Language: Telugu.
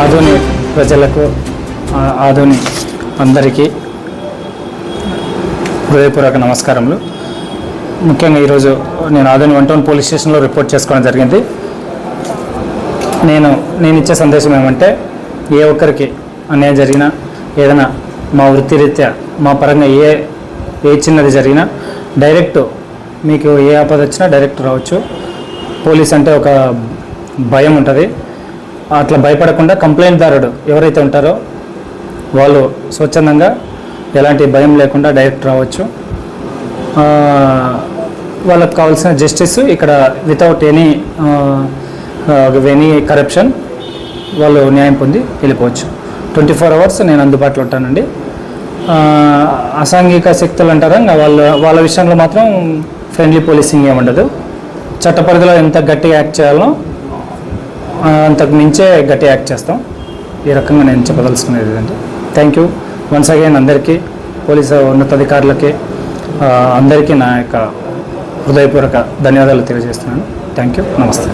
ఆధుని ప్రజలకు ఆధుని అందరికీ హృదయపూర్వక నమస్కారములు. ముఖ్యంగా ఈరోజు నేను ఆధుని వన్ టౌన్ పోలీస్ స్టేషన్లో రిపోర్ట్ చేసుకోవడం జరిగింది. నేను నేను ఇచ్చే సందేశం ఏమంటే ఏ ఒక్కరికి అన్యాయం జరిగినా ఏదైనా మా వృత్తిరీత్యా మా పరంగా ఏ ఏ చిన్నది జరిగినా డైరెక్ట్ మీకు ఏ ఆపద వచ్చినా డైరెక్ట్ రావచ్చు. పోలీస్ అంటే ఒక భయం ఉంటుంది. అట్లా భయపడకుండా కంప్లైంట్దారుడు ఎవరైతే ఉంటారో వాళ్ళు స్వచ్ఛందంగా ఎలాంటి భయం లేకుండా డైరెక్ట్ రావచ్చు. వాళ్ళకు కావాల్సిన జస్టిస్ ఇక్కడ వితౌట్ ఎనీ ఎనీ కరప్షన్ వాళ్ళు న్యాయం పొంది వెళ్ళిపోవచ్చు. ట్వంటీ ఫోర్ అవర్స్ నేను అందుబాటులో ఉంటానండి. అసాంఘిక శక్తులు అంటారా? వాళ్ళ వాళ్ళ విషయంలో మాత్రం ఫ్రెండ్లీ పోలీసింగ్ ఏమి ఉండదు. చట్ట పరిధిలో ఎంత గట్టిగా యాక్ట్ చేయాలో అంతకు మించే గట్టిగా యాక్ట్ చేస్తాం. ఈ రకంగా నేను చెప్పదలుచుకునేది ఏంటంటే థ్యాంక్ యూ వన్స్ అగైన్ అందరికీ పోలీసు ఉన్నతాధికారులకి అందరికీ నా యొక్క హృదయపూర్వక ధన్యవాదాలు తెలియజేస్తున్నాను. థ్యాంక్ యూ నమస్తే.